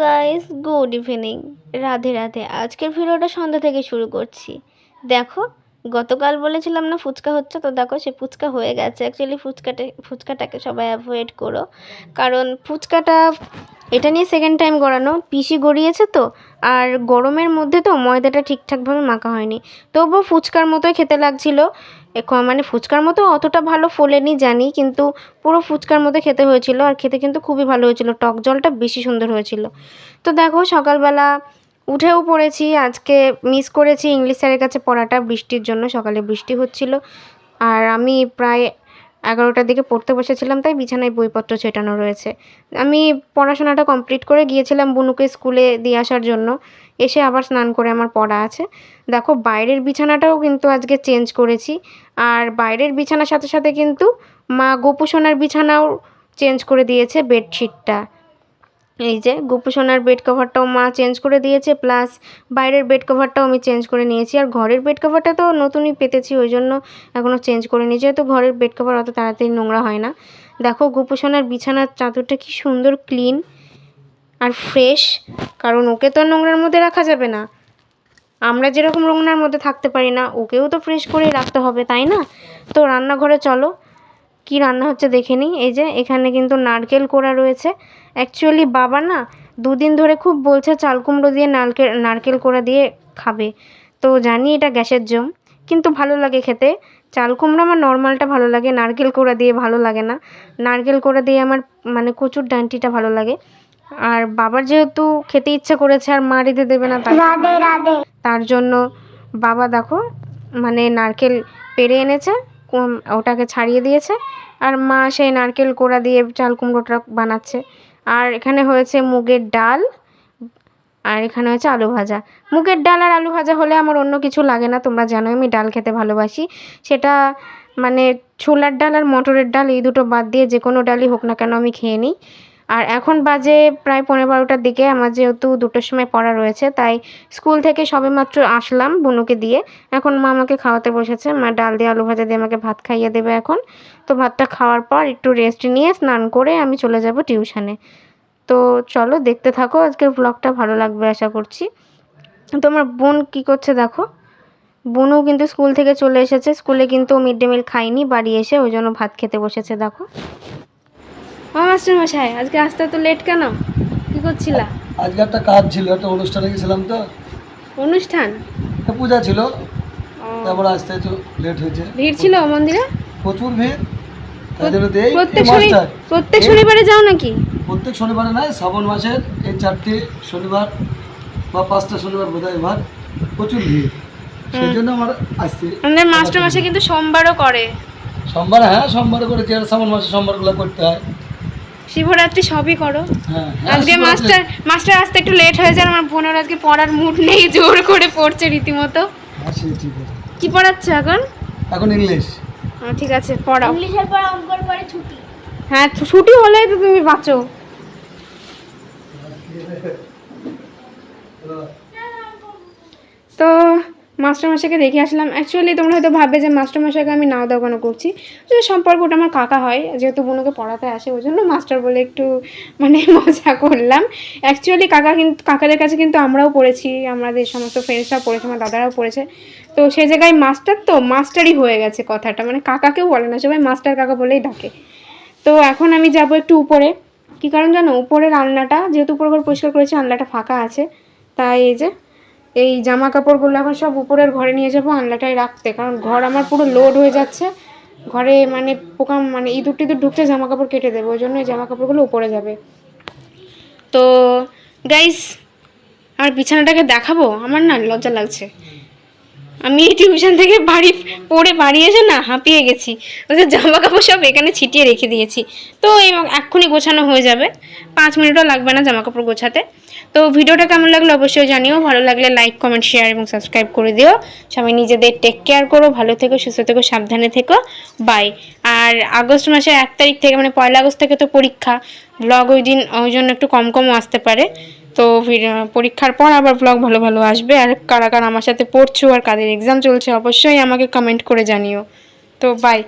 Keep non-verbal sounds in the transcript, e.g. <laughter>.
Guys good evening Radhe Radhe আজকের ভিডিওটা সন্ধ্যা থেকে শুরু করছি। দেখো গতকাল বলেছিলাম না ফুচকা হচ্ছে, তো দেখো সে ফুচকা হয়ে গেছে। অ্যাকচুয়ালি ফুচকাটা, ফুচকাটাকে সবাই অ্যাভয়েড করো। কারণ ফুচকাটা, এটা নিয়ে সেকেন্ড টাইম গড়ানো, পিসি গড়িয়েছে তো, আর গরমের মধ্যে তো ময়দাটা ঠিকঠাকভাবে মাখা হয়নি। তবুও ফুচকার মতোই খেতে লাগছিল। মানে ফুচকার মতো অতটা ভালো ফোলেনি, জানি, কিন্তু পুরো ফুচকার মতো খেতে হয়েছিল, আর খেতে কিন্তু খুবই ভালো হয়েছিল। টক জলটা বেশি সুন্দর হয়েছিল। তো দেখো সকালবেলা উঠেও পড়েছি, আজকে মিস করেছি ইংলিশ স্যারের কাছে পড়াটা, বৃষ্টির জন্য সকালে বৃষ্টি হচ্ছিল। আর আমি প্রায় এগারোটার দিকে পড়তে বসেছিলাম, তাই বিছানায় বইপত্র ছেটানো রয়েছে। আমি পড়াশোনাটা কমপ্লিট করে গিয়েছিলাম বুনুকে স্কুলে দিয়ে আসার জন্য। এসে আবার স্নান করে আমার পড়া আছে। দেখো, বাইরের বিছানাটাও কিন্তু আজকে চেঞ্জ করেছি। আর বাইরের বিছানার সাথে সাথে কিন্তু মা গোপুসোনার বিছানাও চেঞ্জ করে দিয়েছে বেডশিটটা এই যে গোপুসোনার বেড কভারটাও মা চেঞ্জ করে দিয়েছে প্লাস বাইরের বেড কভারটাও আমি চেঞ্জ করে নিয়েছি। আর ঘরের বেড কভারটা তো নতুনই পেতেছি, ওই জন্য এখনও চেঞ্জ করে নিই যেহেতু ঘরের বেড কভার অত তাড়াতাড়ি নোংরা হয় না। দেখো গোপুসোনার বিছানার চাদরটা কি সুন্দর ক্লিন আর ফ্রেশ কারণ ওকে তো নোংরার মধ্যে রাখা যাবে না। আমরা যেরকম নোংরার মধ্যে থাকতে পারি না, ওকেও তো ফ্রেশ করেই রাখতে হবে, তাই না? তো রান্নাঘরে চলো কি রান্না হচ্ছে দেখে নিই। এই যে এখানে কিন্তু নারকেল কোড়া রয়েছে। অ্যাকচুয়ালি বাবা না দুদিন ধরে খুব বলছে চাল কুমড়ো দিয়ে নারকেল নারকেল কোড়া দিয়ে খাবে। তো জানি এটা গ্যাসের জম কিন্তু ভালো লাগে খেতে। চাল কুমড়ো আমার নর্মালটা ভালো লাগে নারকেল কোড়া দিয়ে ভালো লাগে না। নারকেল কোড়া দিয়ে আমার মানে কচুর ডান্টিটা ভালো লাগে। আর বাবার যেহেতু খেতে ইচ্ছা করেছে আর মা রেঁধে দেবে না তার জন্য বাবা দেখো মানে নারকেল পেরে এনেছে। ওটাকে ছাড়িয়ে দিয়েছে। আর মা সেই নারকেল কোড়া দিয়ে চাল কুমড়োটা বানাচ্ছে। আর এখানে হয়েছে মুগের ডাল, আর এখানে হয়েছে আলু ভাজা। মুগের ডাল আর আলু ভাজা হলে আমার অন্য কিছু লাগে না, তোমরা জানো আমি ডাল খেতে ভালোবাসি। সেটা মানে ছোলার ডাল আর মটরের ডাল এই দুটো বাদ দিয়ে যে কোনো ডালই হোক না কেন আমি খেয়ে নিই। আর এখন বাজে প্রায় পনেরো বারোটার দিকে, আমার যেহেতু দুটোর সময় পড়া রয়েছে, তাই স্কুল থেকে সবেমাত্র আসলাম বুনুকে দিয়ে। এখন মা আমাকে খাওয়াতে বসেছে, মা ডাল দিয়ে আলু ভাজা দিয়ে আমাকে ভাত খাইয়ে দেবে এখন। তো ভাতটা খাওয়ার পর একটু রেস্ট নিয়ে স্নান করে আমি চলে যাব টিউশনে। তো চলো দেখতে থাকো, আজকের ব্লগটা ভালো লাগবে আশা করছি। তো আমার বোন কী করছে দেখো? বোনও কিন্তু স্কুল থেকে চলে এসেছে, স্কুলে কিন্তু মিড ডে মিল খাইনি বাড়ি এসে ওই জন্য ভাত খেতে বসেছে, দেখো। ও মাস্টার মশাই আজকে আসতে তো লেট কেন? কি করছিলা? আজকে একটা কাজ ছিল একটা অনুষ্ঠানে গেছিলাম তো। অনুষ্ঠান? পূজা ছিল তারপরে আসতে একটু লেট হয়েছে। ভিড় ছিল মন্দিরে? প্রচুর ভিড়। প্রত্যেক এই শনি মাসটা প্রত্যেক শনিবারে যাও নাকি? প্রত্যেক শনিবারে নয় শ্রাবণ মাসের এই চারটে শনিবার বা পাঁচটা শনিবার এবার প্রচুর ভিড়। সেই জন্য আমার আমাদের মাস্টার মশাই কিন্তু সোমবারও করে। সোমবার হ্যাঁ সোমবার করে শ্রাবণ মাসে সোমবারগুলো করতে হয়। শিবরাত্রি সবই করো। হ্যাঁ আজকে মাস্টার মাস্টার আসতে একটু লেট হয়ে যায় আমার বোনের আজকে পড়ার মুড নেই জোর করে পড়ছে রীতিমতো। হ্যাঁ সে ঠিক আছে। কি পড়াচ্ছে এখন? এখন ইংলিশ। ঠিক আছে পড়াও। ইংলিশের পর অঙ্কর পরে ছুটি। হ্যাঁ ছুটি হলেই তো তুমি বাঁচো। তো মাস্টারমশাইকে দেখে আসলাম। অ্যাকচুয়ালি তোমরা হয়তো ভাববে যে মাস্টারমশাইকে আমি নাও দেওয়ানো করছি? আসলে সম্পর্কটা আমার কাকা হয়, যেহেতু বোনকে পড়াতে আসে ওই জন্য মাস্টার বলে একটু মানে <laughs> মজা করলাম। অ্যাকচুয়ালি কাকা কিন্তু কাকাদের কাছে কিন্তু আমরাও পড়েছি, আমাদের সমস্ত ফ্রেন্ডসরা পড়েছে, আমার দাদারাও পড়েছে। তো সেই জায়গায় মাস্টার তো, মাস্টারই হয়ে গেছে কথাটা মানে কাকাকেও বলে না, সবাই মাস্টার কাকা বলেই ডাকে। তো এখন আমি যাব একটু উপরে। কী কারণ জানো? উপরের আলনাটা যেহেতু উপরে পরিষ্কার করেছি আলনাটা ফাঁকা আছে। তাই এই যে এই জামা কাপড়গুলো এখন সব উপরের ঘরে নিয়ে যাব আনলাটায় রাখতে। কারণ ঘর আমার পুরো লোড হয়ে যাচ্ছে। ঘরে মানে পোকা মানে ইঁদুর টিঁদুর ঢুকছে জামা কাপড় কেটে দেবো। ওই জন্য এই জামা কাপড়গুলো উপরে যাবে। তো গাইস আমার বিছানাটাকে দেখাবো? আমার না লজ্জা লাগছে। আমি টিউশন থেকে বাড়ি পড়ে বাড়ি এসে না হাঁপিয়ে গেছি। যে জামা কাপড় সব এখানে ছিটিয়ে রেখে দিয়েছি। তো এক্ষুনি গোছানো হয়ে যাবে। পাঁচ মিনিটও লাগবে না জামা কাপড় গোছাতে। তো ভিডিওটা কেমন লাগল অবশ্যই জানিও। ভালো লাগলে লাইক কমেন্ট শেয়ার এবং সাবস্ক্রাইব করে দিও। সবাই নিজেদের টেক কেয়ার করো, ভালো থেকো, সুস্থ থেকো, সাবধানে থেকো। বাই আর আগস্ট মাসের এক তারিখ থেকে মানে পয়লা আগস্ট থেকে তো পরীক্ষা। ব্লগ ওই দিন, ওই জন্য একটু কম কমও আসতে পারে। তো পরীক্ষার পর আবার ব্লগ ভালো ভালো আসবে। আর কারা কারা আমার সাথে পড়ছো আর কাদের এক্সাম চলছে, অবশ্যই আমাকে কমেন্ট করে জানিও। তো বাই